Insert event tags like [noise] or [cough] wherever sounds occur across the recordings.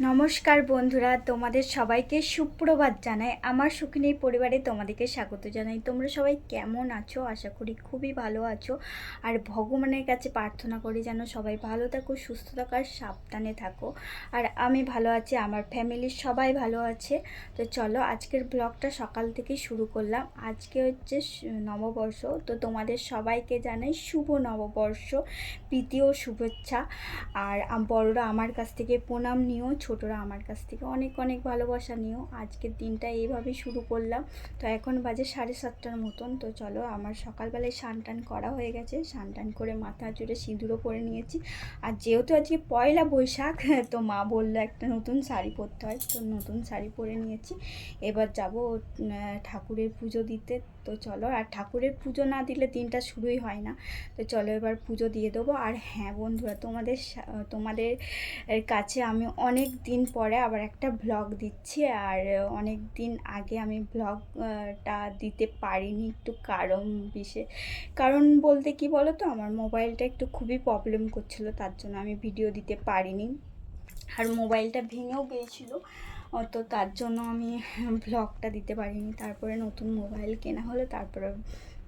নমস্কার বন্ধুরা, তোমাদের সবাইকে সুপ্রভাত জানাই। আমার সুখিনী পরিবারে তোমাদেরকে স্বাগত জানাই। তোমরা সবাই কেমন আছো? আশা করি খুবই ভালো আছো। আর ভগবানের কাছে প্রার্থনা করি যেন সবাই ভালো থাকো, সুস্থ থাকো আর সাবধানে থাকো। আর আমি ভালো আছি, আমার ফ্যামিলির সবাই ভালো আছে। তো চলো আজকের ব্লগটা সকাল থেকে শুরু করলাম। আজকে হচ্ছে নববর্ষ। তো তোমাদের সবাইকে জানাই শুভ নববর্ষ, প্রীতি ও শুভেচ্ছা। আর বড়রা আমার কাছ থেকে প্রণাম নিও। ছোটরা আমার কাছ থেকে অনেক অনেক ভালোবাসা নিও। আজকের দিনটা এইভাবেই শুরু করলাম। তো এখন বাজে সাড়ে সাতটার মতন। তো চলো, আমার সকালবেলায় স্নান টান করা হয়ে গেছে। স্নান টান করে মাথা জুড়ে সিঁদুরও পরে নিয়েছি। আর যেহেতু আজকে পয়লা বৈশাখ, [laughs] তো মা বলল একটা নতুন শাড়ি পরতে হয়। তো নতুন শাড়ি পরে নিয়েছি। এবার যাব ঠাকুরের পুজো দিতে। তো চলো, আর ঠাকুরের পুজো না দিলে দিনটা শুরুই হয় না। তো চলো এবার পুজো দিয়ে দেবো। আর হ্যাঁ বন্ধুরা, তোমাদের তোমাদের কাছে আমি অনেক দিন পরে আবার একটা ব্লগ দিচ্ছি। আর অনেক দিন আগে আমি ব্লগটা দিতে পারিনি একটু কারণ বিশেষ কারণ বলতে কি বলো তো আমার মোবাইলটা একটু খুবই প্রবলেম করছিল, তার জন্য আমি ভিডিও দিতে পারিনি। আর মোবাইলটা ভেঙেও গিয়েছিল। তো তার জন্য আমি ব্লগটা দিতে পারিনি। তারপরে নতুন মোবাইল কেনা হলো তারপরে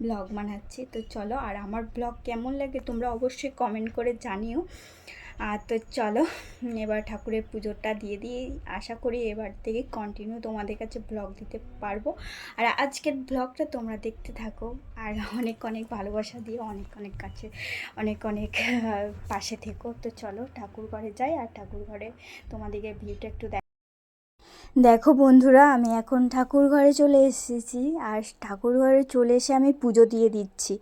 ব্লগ বানাচ্ছি। তো চলো, আর আমার ব্লগ কেমন লাগে তোমরা অবশ্যই কমেন্ট করে জানিও। আর তো চলো, এবার ঠাকুরের পুজোটা দিয়ে দিয়ে আশা করি এবার থেকে কন্টিনিউ তোমাদের কাছে ব্লগ দিতে পারব। আর আজকের ব্লগটা তোমরা দেখতে থাকো। আর অনেক অনেক ভালোবাসা দিয়ে অনেক অনেক কাছে, অনেক অনেক পাশে থেকো। তো চলো, ঠাকুর ঘরে যাই। আর ঠাকুর ঘরে তোমাদেরকে ভিউটা একটু দেখ দেখো বন্ধুরা, আমি এখন ঠাকুর ঘরে চলে এসেছি, আর ঠাকুর ঘরে চলে এসে আমি পুজো দিয়ে দিচ্ছি।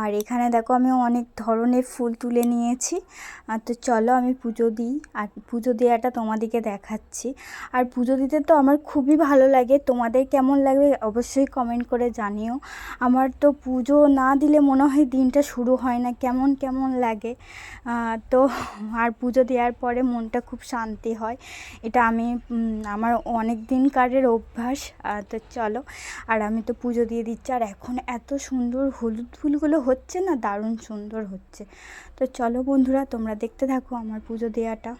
আর এখানে দেখো আমি অনেক ধরনের ফুল তুলে নিয়েছি। আর তো চলো আমি পুজো দিই। আর পুজো দেওয়াটা তোমাদেরকে দেখাচ্ছি। আর পুজো দিতে তো আমার খুবই ভালো লাগে। তোমাদের কেমন লাগবে অবশ্যই কমেন্ট করে জানিও। আমার তো পুজো না দিলে মনে হয় দিনটা শুরু হয় না। কেমন কেমন লাগে? তো আর পুজো দেওয়ার পরে মনটা খুব শান্তি হয়। এটা আমি আমার অনেক দিনকারের অভ্যাস। তো চলো। আর আমি তো পুজো দিয়ে দিচ্ছি। আর এখন এত সুন্দর হলুদ ফুলগুলো হচ্ছে না দারুণ সুন্দর হচ্ছে। তো চলো বন্ধুরা তোমরা দেখতে থাকো আমার পুজো দেওয়াটা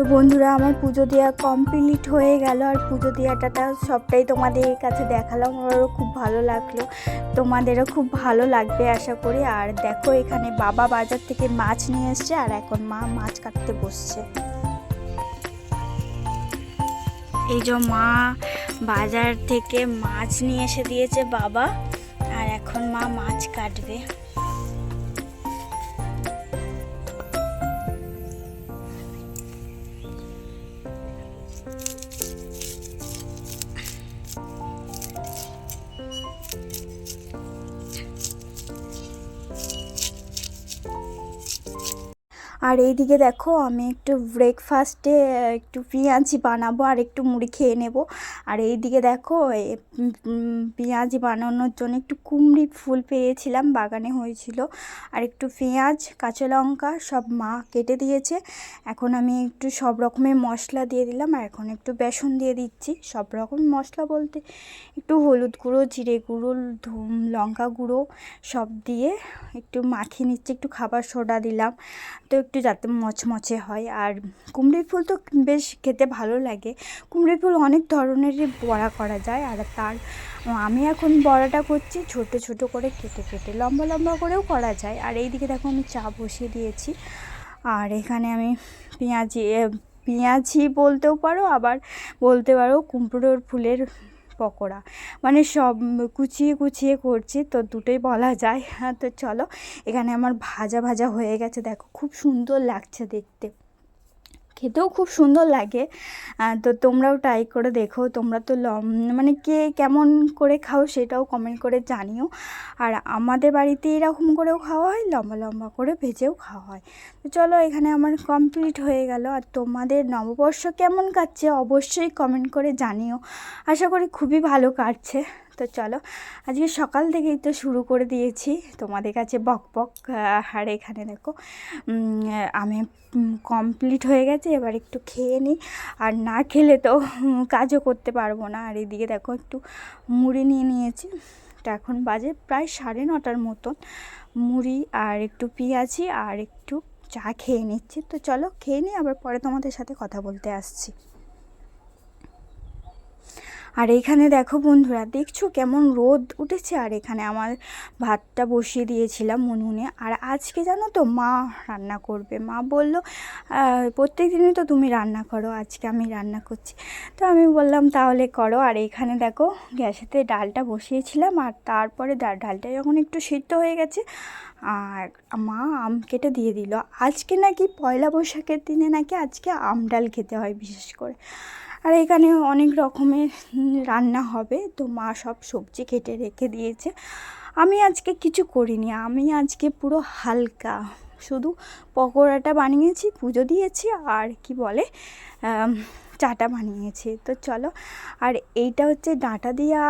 তো বন্ধুরা, আমার পুজো দেওয়া কমপ্লিট হয়ে গেল আর পুজো দেওয়াটা সবটাই তোমাদের কাছে দেখালাম। আমারও খুব ভালো লাগল। তোমাদেরও খুব ভালো লাগবে আশা করি। আর দেখো, এখানে বাবা বাজার থেকে মাছ নিয়ে এসছে আর এখন মা মাছ কাটতে বসছে। এই যে মা বাজার থেকে মাছ নিয়ে এসে দিয়েছে বাবা। আর এখন মা মাছ কাটবে। আর এইদিকে দেখো আমি একটু ব্রেকফাস্টে একটু পেঁয়াজি বানাবো আর একটু মুড়ি খেয়ে নেব। আর এইদিকে দেখো এ, উম, উম, পেঁয়াজি বানানোর জন্য একটু কুমড়ি ফুল পেয়েছিলাম বাগানে হয়েছিল। আর একটু পেঁয়াজ কাঁচা লঙ্কা সব মা কেটে দিয়েছে। এখন আমি একটু সব রকমের মশলা দিয়ে দিলাম আর এখন একটু বেসন দিয়ে দিচ্ছি। সব রকম মশলা বলতে একটু হলুদ গুঁড়ো জিরে গুঁড়ো ধুম লঙ্কা গুঁড়ো সব দিয়ে একটু মাখিয়ে নিচ্ছি একটু খাবার সোডা দিলাম। তো একটু যাতে মচমচে হয়। আর কুমড়ির ফুল তো বেশ খেতে ভালো লাগে। কুমড়ির ফুল অনেক ধরনেরই বড়া করা যায় আর তার, আমি এখন বড়াটা করছি, ছোট ছোট করে কেটে কেটে, লম্বা লম্বা করেও করা যায়। আর এইদিকে দেখো আমি চা বসিয়ে দিয়েছি। আর এখানে আমি পেঁয়াজি পেঁয়াজি বলতেও পারো, আবার বলতে পারো কুমড়োর ফুলের পকোড়া। মানে সব কুচিয়ে কুচিয়ে করছি, তো দুটোই বলা যায়। হ্যাঁ তো চলো, এখানে আমার ভাজা ভাজা হয়ে গেছে। দেখো, খুব সুন্দর লাগছে দেখতে। খেতেও খুব সুন্দর লাগে। তো তোমরাও ট্রাই করে দেখো, তোমরা তো মানে কে কেমন করে খাও সেটাও কমেন্ট করে জানিও। আর আমাদের বাড়িতে এরকম করেও খাওয়া হয়, লম্বা লম্বা করে ভেজেও খাওয়া হয়। তো চলো এখানে আমার কমপ্লিট হয়ে গেল। আর তোমাদের নববর্ষ কেমন কাটছে অবশ্যই কমেন্ট করে জানিও। আশা করি খুবই ভালো কাটছে। তো চলো, আজকে সকাল থেকেই তো শুরু করে দিয়েছি। তোমাদের কাছে বক বক আর এখানে দেখো। আমি কমপ্লিট হয়ে গেছে, এবার একটু খেয়ে নিই। আর না খেলে তো কাজও করতে পারব না। আর এদিকে দেখো, একটু মুড়ি নিয়ে নিয়েছি। তো এখন বাজে প্রায় সাড়ে নটার মতন। মুড়ি আর একটু পেঁয়াজি আর একটু চা খেয়ে নিচ্ছি। তো চলো, খেয়ে নিই, আবার পরে তোমাদের সাথে কথা বলতে আসছি। আর এখানে দেখো বন্ধুরা, দেখছ কেমন রোদ উঠেছে? আর এখানে আমার ভাতটা বসিয়ে দিয়েছিলাম উনুনে আর আজকে জানো তো মা রান্না করবে। মা বলল প্রত্যেক দিনই তো তুমি রান্না করো, আজকে আমি রান্না করছি। তো আমি বললাম, তাহলে করো। আর এখানে দেখো গ্যাসেতে ডালটা বসিয়েছিলাম, আর তারপরে ডালটা যখন একটু সিদ্ধ হয়ে গেছে, আর মা আম কেটে দিয়ে দিল। আজকে নাকি পয়লা বৈশাখের দিনে নাকি আজকে আম ডাল খেতে হয় বিশেষ করে। আর এখানে অনেক রকমের রান্না হবে। তো মা সব সবজি কেটে রেখে দিয়েছে। আমি আজকে কিছু করিনি। আমি আজকে পুরো হালকা শুধু পকোড়াটা বানিয়েছি, পুজো দিয়েছি আর কি বলে চাটা বানিয়েছি। তো চলো, আর এইটা হচ্ছে ডাঁটা দিয়া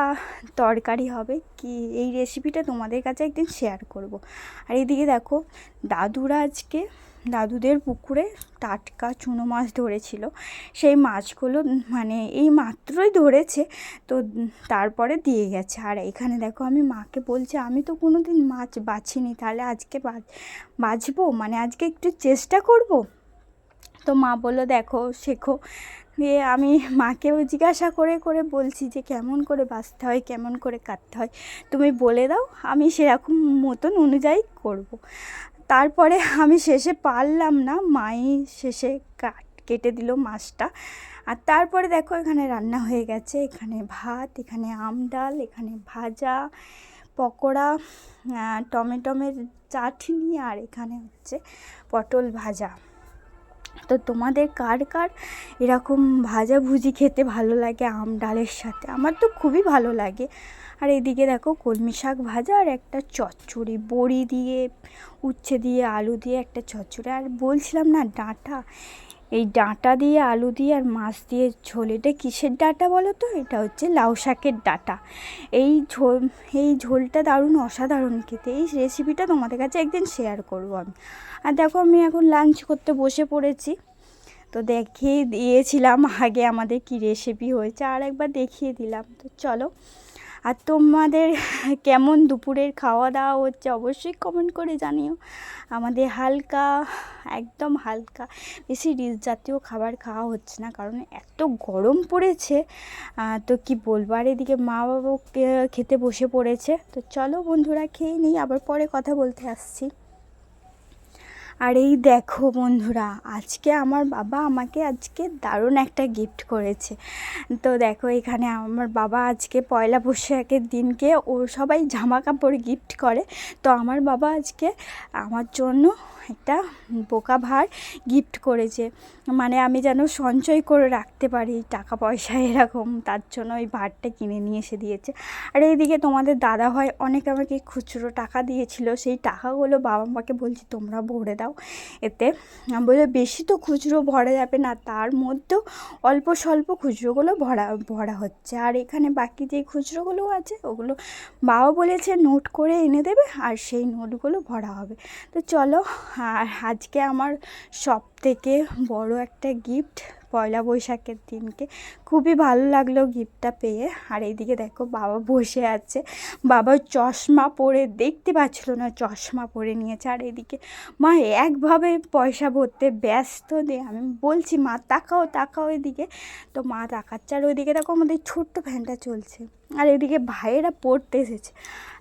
তরকারি হবে। কি, এই রেসিপিটা তোমাদের কাছে একদিন শেয়ার করব। আর এদিকে দেখো, দাদুরা আজকে দাদুদের পুকুরে টাটকা চুনো মাছ ধরেছিল। সেই মাছগুলো মানে এই মাত্রই ধরেছে, তো তারপরে দিয়ে গেছে। আর এখানে দেখো আমি মাকে বলছি, আমি তো কোনো দিন মাছ বাছিনি, তাহলে আজকে বাছ- বাছবো? মানে আজকে একটু চেষ্টা করব? তো মা বলল, দেখো, শেখো। দিয়ে আমি মাকেও জিজ্ঞাসা করে করে বলছি যে, কেমন করে বাছতে হয়, কেমন করে কাটতে হয়? তুমি বলে দাও, আমি সেরকম মতন অনুযায়ী করব। তারপরে আমি শেষে পারলাম না, মাই শেষে কাট কেটে দিল মাছটা। আর তারপরে দেখো এখানে রান্না হয়ে গেছে। এখানে ভাত, এখানে আম ডাল, এখানে ভাজা, পকোড়া টমেটমের চাটনি আর এখানে হচ্ছে পটল ভাজা। তো তোমাদের কার কার এরকম ভাজাভুজি খেতে ভালো লাগে আম ডালের সাথে? আমার তো খুবই ভালো লাগে। আর এদিকে দেখো কলমি শাক ভাজা আর একটা চচ্চড়ি, বড়ি দিয়ে, উচ্ছে দিয়ে, আলু দিয়ে একটা চচ্চড়ি। আর বলছিলাম না, ডাঁটা এই ডাঁটা দিয়ে, আলু দিয়ে আর মাছ দিয়ে ঝোল, এটা কিসের ডাঁটা বলো তো? এটা হচ্ছে লাউ শাকের ডাঁটা। এই ঝোল, এই ঝোলটা দারুণ অসাধারণ খেতে। এই রেসিপিটা তোমাদের কাছে একদিন শেয়ার করব আমি। আর দেখো, আমি এখন লাঞ্চ করতে বসে পড়েছি। তো দেখিয়ে দিয়েছিলাম আগে আমাদের কি রেসিপি হয়েছে, আর একবার দেখিয়ে দিলাম। তো চলো আর তোমাদের কেমন দুপুরের খাওয়া দাওয়া হচ্ছে অবশ্যই কমেন্ট করে জানিও। আমাদের হালকা, একদম হালকা, বেশি রিচ জাতীয় খাবার খাওয়া হচ্ছে না, কারণ এত গরম পড়েছে। তো কি বলব? আর এদিকে মা বাবা খেতে বসে পড়েছে। তো চলো বন্ধুরা খেয়ে নিই, আবার পরে কথা বলতে আসছি। আর এই দেখো বন্ধুরা, আজকে আমার বাবা আমাকে আজকে দারুণ একটা গিফট করেছে। তো দেখো, এখানে আমার বাবা আজকে পয়লা বৈশাখের দিনকে ও সবাই জামা কাপড় গিফট করে। তো আমার বাবা আজকে আমার জন্য একটা বোকা ভার গিফট করেছে। মানে আমি যেন সঞ্চয় করে রাখতে পারি টাকা পয়সা এরকম, তার জন্য ওই ভারটা কিনে নিয়ে এসে দিয়েছে। আর এইদিকে তোমাদের দাদা হয় অনেক আমাকে খুচরো টাকা দিয়েছিল, সেই টাকাগুলো বাবা মাকে বলছি, তোমরা ভরে দাও। এতে বলে বেশি তো খুচরো ভরা যাবে না, তার মধ্যেও অল্প স্বল্প খুচরোগুলো ভরা ভরা হচ্ছে। আর এখানে বাকি যে খুচরোগুলো আছে, ওগুলো বাবা বলেছে নোট করে এনে দেবে, আর সেই নোটগুলো ভরা হবে। তো চলো, আর আজকে আমার সব থেকে বড় একটা গিফট পয়লা বৈশাখের দিনকে। খুবই ভালো লাগল গিফটটা পেয়ে। আর এইদিকে দেখো বাবা বসে আছে। বাবা চশমা পরে, দেখতে পাচ্ছিল না চশমা পরে নিয়েছে। আর এদিকে মা একভাবে পয়সা ভরতে ব্যস্ত দিয়ে আমি বলছি, মা, তাকাও তাকাও এদিকে। তো মা তাকাচ্ছে। আর ওইদিকে দেখো আমাদের ছোট্ট ফ্যানটা চলছে। আর এদিকে ভাইয়েরা পড়তে এসেছে।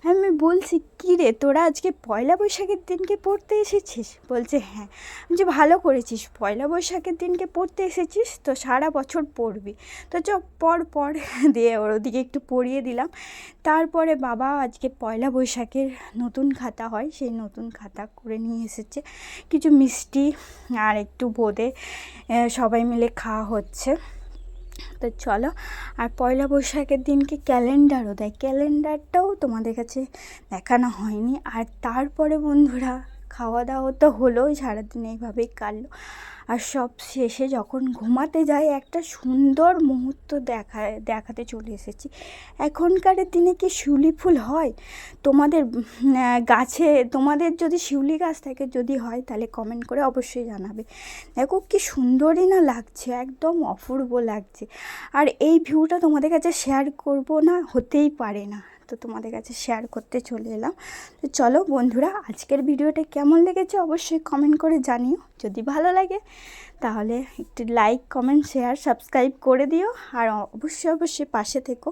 আমি বলছি, কী রে, তোরা আজকে পয়লা বৈশাখের দিনকে পড়তে এসেছিস? বলছে হ্যাঁ। আমি যে ভালো করেছিস। পয়লা বৈশাখের দিনকে পড়তে এসেছিস, তো সারা বছর পড়বি। তো চ পর পর দিয়ে ওর ওদিকে একটু পড়িয়ে দিলাম। তারপরে বাবা আজকে পয়লা বৈশাখের নতুন খাতা হয়, সেই নতুন খাতা করে নিয়ে এসেছে। কিছু মিষ্টি আর একটু বোঁদে সবাই মিলে খাওয়া হচ্ছে। তো চলো, আর পয়লা বৈশাখের দিনকে ক্যালেন্ডারও দেয় ক্যালেন্ডারটাও তোমাদের কাছে দেখানো হয়নি। আর তারপরে বন্ধুরা খাওয়া দাওয়া তো হলোই, সারাদিন এইভাবেই কাটলো। আর সব শেষে যখন ঘুমাতে যাই, একটা সুন্দর মুহূর্ত দেখা, দেখাতে চলে এসেছি। এখনকার দিনে কি শিউলি ফুল হয়? তোমাদের গাছে, তোমাদের যদি শিউলি গাছ থাকে, যদি হয়, তাহলে কমেন্ট করে অবশ্যই জানাবে। দেখো কি সুন্দরই না লাগছে, একদম অপূর্ব লাগছে। আর এই ভিউটা তোমাদের কাছে শেয়ার করব না, হতেই পারে না। তো তোমাদের কাছে শেয়ার করতে চলে এলাম। তো চলো বন্ধুরা, আজকের ভিডিওটা কেমন লেগেছে অবশ্যই কমেন্ট করে জানিও। যদি ভালো লাগে, তাহলে একটি লাইক কমেন্ট শেয়ার সাবস্ক্রাইব করে দিও। আর অবশ্যই অবশ্যই পাশে থেকো।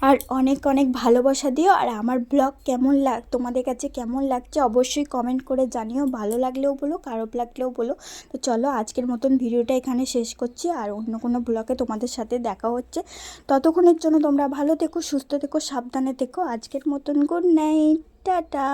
আর অনেক অনেক ভালোবাসা দিও। আর আমার ব্লগ কেমন লাগ তোমাদের কাছে কেমন লাগছে অবশ্যই কমেন্ট করে জানিও। ভালো লাগলেও বলো, খারাপ লাগলেও বলো। তো চলো আজকের মতন ভিডিওটা এখানে শেষ করছি। আর অন্য কোনো ব্লগে তোমাদের সাথে দেখা হচ্ছে। ততক্ষণের জন্য তোমরা ভালো থেকো, সুস্থ থেকো, সাবধানে থেকো। আজকের মতন গুড নাইট টাটা।